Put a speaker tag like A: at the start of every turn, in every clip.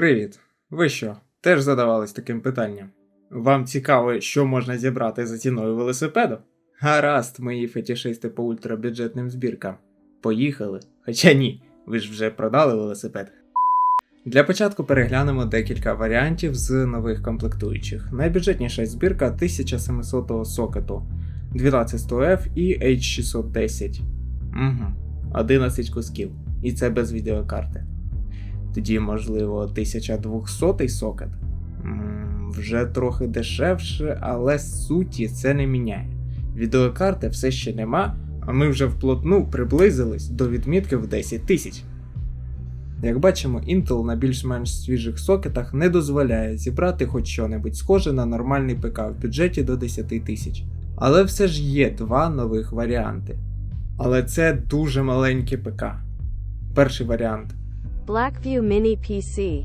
A: Привіт! Ви що? Теж задавались таким питанням? Вам цікаво, що можна зібрати за ціною велосипеду? Гаразд, мої фетішисти по ультрабюджетним збіркам. Поїхали. Хоча ні, ви ж вже продали велосипед. Для початку переглянемо декілька варіантів з нових комплектуючих. Найбюджетніша збірка 1700 сокету 12100F і H610. Угу. 11 кусків. І це без відеокарти. Тоді, можливо, 1200 сокет. Вже трохи дешевше, але суті це не міняє. Відеокарти все ще нема, а ми вже вплотну приблизились до відмітки в 10 тисяч. Як бачимо, Intel на більш-менш свіжих сокетах не дозволяє зібрати хоч що-небудь схоже на нормальний ПК в бюджеті до 10 тисяч. Але все ж є два нових варіанти. Але це дуже маленькі ПК. Перший варіант
B: Blackview Mini PC.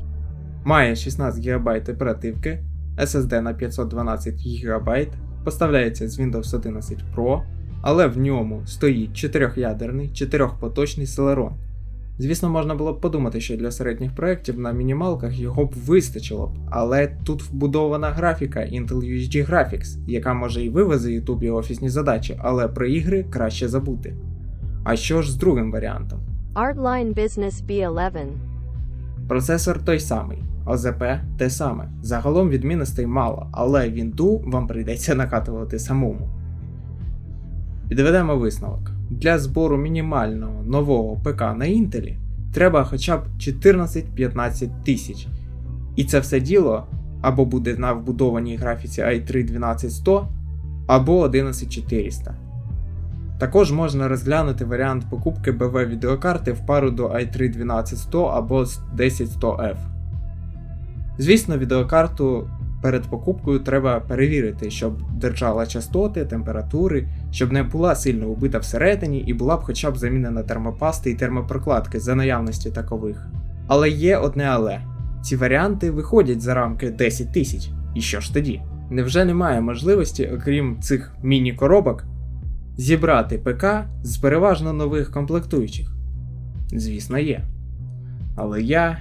A: Має 16 ГБ оперативки, SSD на 512 ГБ, поставляється з Windows 11 Pro, але в ньому стоїть 4-ядерний, 4-поточний Celeron. Звісно, можна було б подумати, що для середніх проєктів на мінімалках його б вистачило б, але тут вбудована графіка Intel UHD Graphics, яка може і вивезе YouTube і офісні задачі, але про ігри краще забути. А що ж з другим варіантом?
B: Artline Business B11.
A: Процесор той самий, ОЗП те саме. Загалом відмінностей мало, але вінду вам прийдеться накатувати самому. Підведемо висновок. Для збору мінімального нового ПК на Інтелі треба хоча б 14-15 тисяч. І це все діло або буде на вбудованій графіці i3 12100, або 11400. Також можна розглянути варіант покупки BV відеокарти в пару до i3 12100 або 10100F. Звісно, відеокарту перед покупкою треба перевірити, щоб держала частоти, температури, щоб не була сильно убита всередині і була б хоча б замінена термопасти і термопрокладки за наявності такових. Але є одне але. Ці варіанти виходять за рамки 10 тисяч. І що ж тоді? Невже немає можливості, окрім цих міні-коробок, зібрати ПК з переважно нових комплектуючих? Звісно, є. Але я,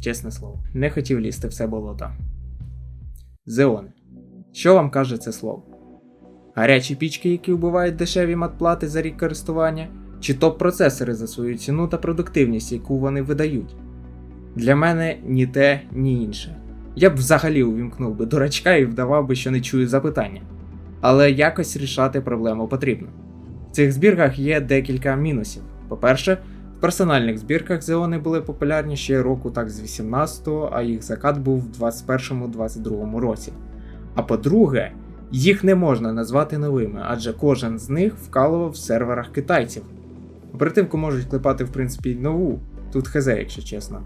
A: чесне слово, не хотів лізти в це болото. Зеони. Що вам каже це слово? Гарячі пічки, які вбивають дешеві матплати за рік користування, чи топ-процесори за свою ціну та продуктивність, яку вони видають? Для мене ні те, ні інше. Я б взагалі увімкнув би дурачка і вдавав би, що не чую запитання. Але якось рішати проблему потрібно. В цих збірках є декілька мінусів. По-перше, в персональних збірках Зеони були популярні ще року так з 18-го, а їх закат був в 21-22 році. А по-друге, їх не можна назвати новими, адже кожен з них вкалував в серверах китайців. Оперативку можуть клепати в принципі нову, тут хз, якщо чесно.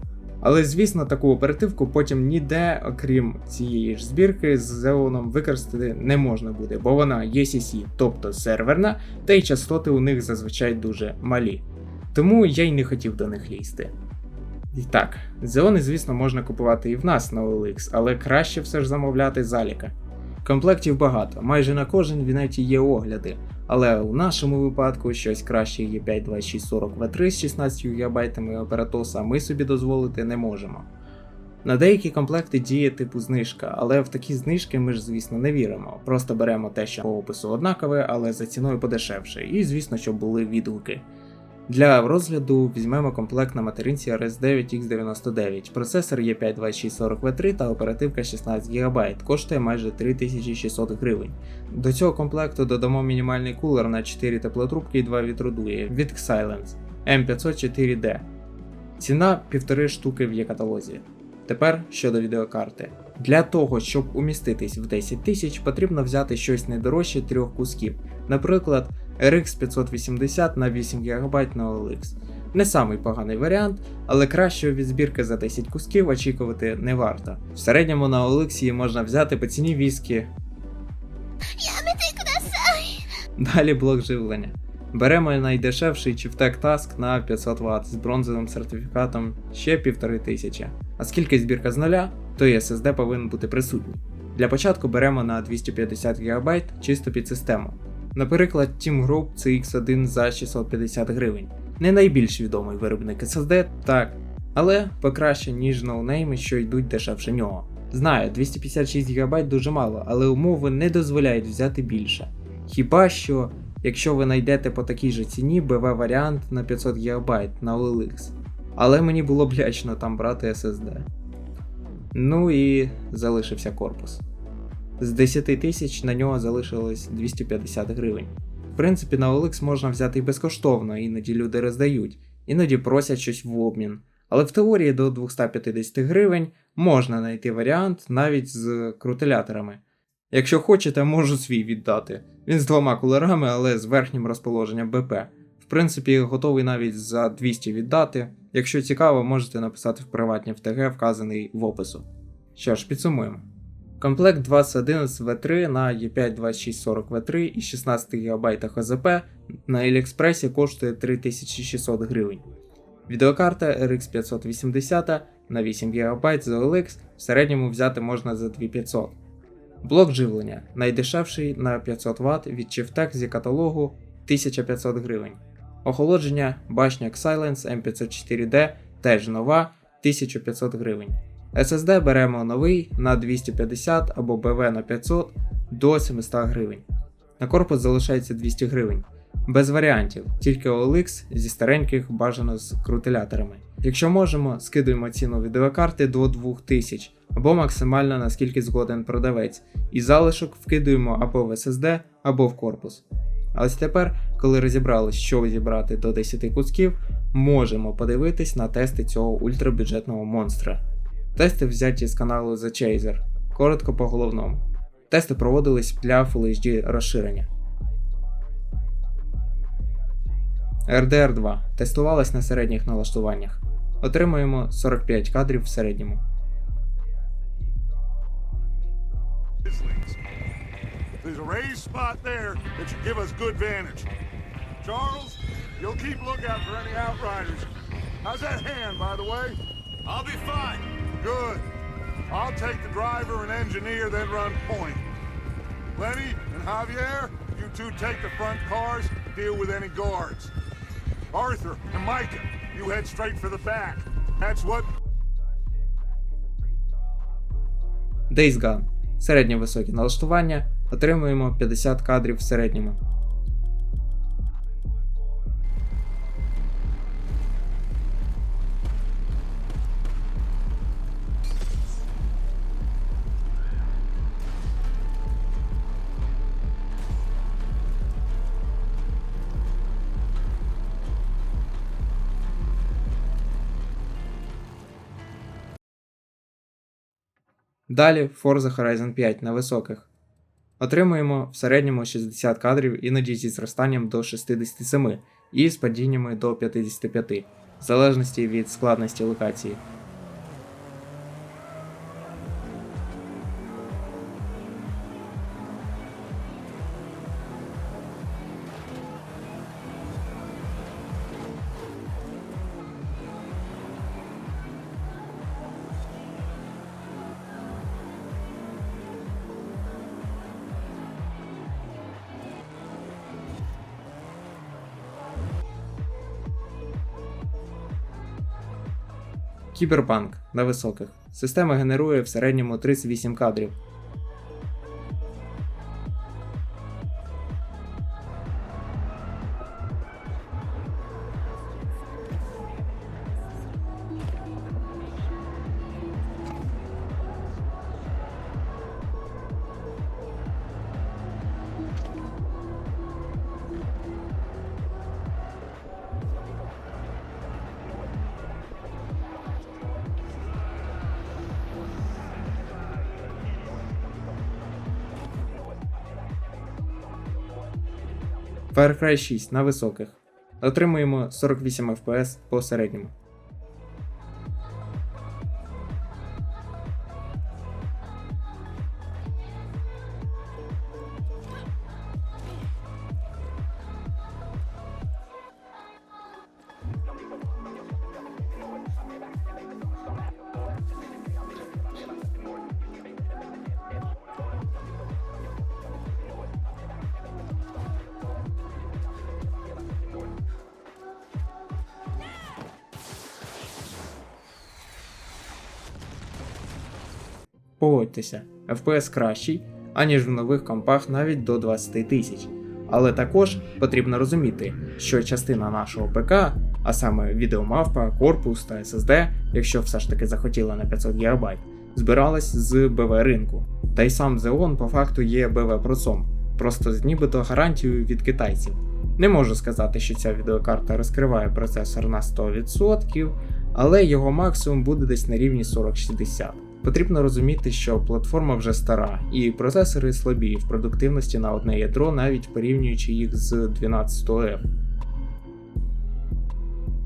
A: Але звісно, таку оперативку потім ніде, окрім цієї ж збірки, з Xeon використати не можна буде, бо вона ECC, тобто серверна, та й частоти у них зазвичай дуже малі. Тому я й не хотів до них лізти. І так, Xeon, звісно, можна купувати і в нас на OLX, але краще все ж замовляти заліка. Комплектів багато, майже на кожен в інеті є огляди, але у нашому випадку щось краще є 52640 V3 з 16 ГБ оператоса ми собі дозволити не можемо. На деякі комплекти діє типу знижка, але в такі знижки ми ж, звісно, не віримо. Просто беремо те, що по опису однакове, але за ціною подешевше, і звісно, щоб були відгуки. Для розгляду візьмемо комплект на материнці RS9X99. Процесор є 52640 V3 та оперативка 16 ГБ, коштує майже 3600 гривень. До цього комплекту додамо мінімальний кулер на 4 теплотрубки і 2 вітродуї від Xilence M504D. Ціна 1,5 штуки в є-каталозі. Тепер щодо відеокарти. Для того, щоб уміститись в 10 тисяч, потрібно взяти щось не трьох кусків, наприклад, RX 580 на 8 ГБ на OLX. Не самий поганий варіант, але кращої від збірки за 10 кусків очікувати не варто. В середньому на OLX її можна взяти по ціні віскі. Далі блок живлення. Беремо найдешевший Chieftec Task на 500 Вт з бронзовим сертифікатом ще 1500. Оскільки збірка з нуля, то і SSD повинен бути присутній. Для початку беремо на 250 ГБ чисто під систему. Наприклад, Team Group CX1 за 650 гривень. Не найбільш відомий виробник SSD, так, Але покраще, ніж ноунейми, що йдуть дешевше нього. Знаю, 256 ГБ дуже мало, але умови не дозволяють взяти більше. Хіба що, якщо ви знайдете по такій же ціні BV варіант на 500 ГБ на OLX. Але мені було б лячно там брати SSD. Ну і залишився корпус. З 10 тисяч на нього залишилось 250 гривень. В принципі, на OLX можна взяти і безкоштовно, іноді люди роздають, іноді просять щось в обмін. Але в теорії до 250 гривень можна знайти варіант навіть з крутиляторами. Якщо хочете, можу свій віддати. Він з двома кулерами, але з верхнім розположенням БП. В принципі, готовий навіть за 200 віддати. Якщо цікаво, можете написати в приватні в вказаний в опису. Що ж, підсумуємо. Комплект 2011 V3 на E E5 2640 V3 і 16 ГБ ХЗП на Аліекспресі коштує 3600 гривень. Відеокарта RX 580 на 8 ГБ з OLX в середньому взяти можна за 2500. Блок живлення найдешевший на 500 Вт від Chieftec зі каталогу 1500 гривень. Охолодження башня Silence M504D теж нова 1500 гривень. SSD беремо новий на 250 або BV на 500 до 700 гривень. На корпус залишається 200 гривень. Без варіантів, тільки OLX зі стареньких бажано з крутиляторами. Якщо можемо, скидуємо ціну відеокарти до 2000 або максимально наскільки згоден продавець, і залишок вкидуємо або в SSD, або в корпус. А ось тепер, коли розібрали, що зібрати до 10 кусків, можемо подивитись на тести цього ультрабюджетного монстра. Тести взяті з каналу The Chaser. Коротко по головному. Тести проводились для Full HD розширення. RDR 2 тестувалась на середніх налаштуваннях. Отримуємо 45 кадрів в середньому.
C: There's a raised spot there that should give us good vantage. Charles, you'll keep lookout for any outriders. How's that hand, by the way?
D: I'll be fine.
C: Good. I'll take the driver and engineer, then run point. Lenny and Javier, you two take the front cars, deal with any guards. Arthur and Micah, you head straight for the back. That's what
A: Days Gone. Середньо високі налаштування. Отримуємо 50 кадрів в середньому. Далі Forza Horizon 5 на високих. Отримуємо в середньому 60 кадрів іноді зі зростанням до 67 і з падіннями до 55, в залежності від складності локації. Кіберпанк на високих. Система генерує в середньому 38 кадрів. Far Cry 6 на високих. Отримуємо 48 FPS по середньому. Погодьтеся, FPS кращий, аніж в нових компах навіть до 20 тисяч. Але також потрібно розуміти, що частина нашого ПК, а саме відеомавпа, корпус та SSD, якщо все ж таки захотіла на 500 ГБ, збиралась з БВ ринку. Та й сам Xeon по факту є БВ процом, просто з нібито гарантією від китайців. Не можу сказати, що ця відеокарта розкриває процесор на 100%, але його максимум буде десь на рівні 4060. Потрібно розуміти, що платформа вже стара, і процесори слабі в продуктивності на одне ядро, навіть порівнюючи їх з 12F.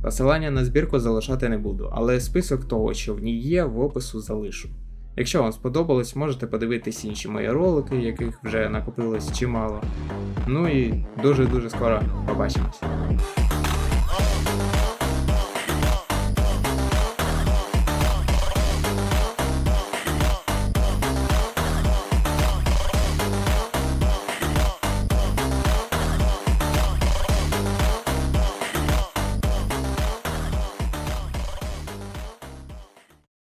A: Посилання на збірку залишати не буду, але список того, що в ній є, в опису залишу. Якщо вам сподобалось, можете подивитись інші мої ролики, яких вже накопилось чимало. Ну і дуже-дуже скоро побачимось.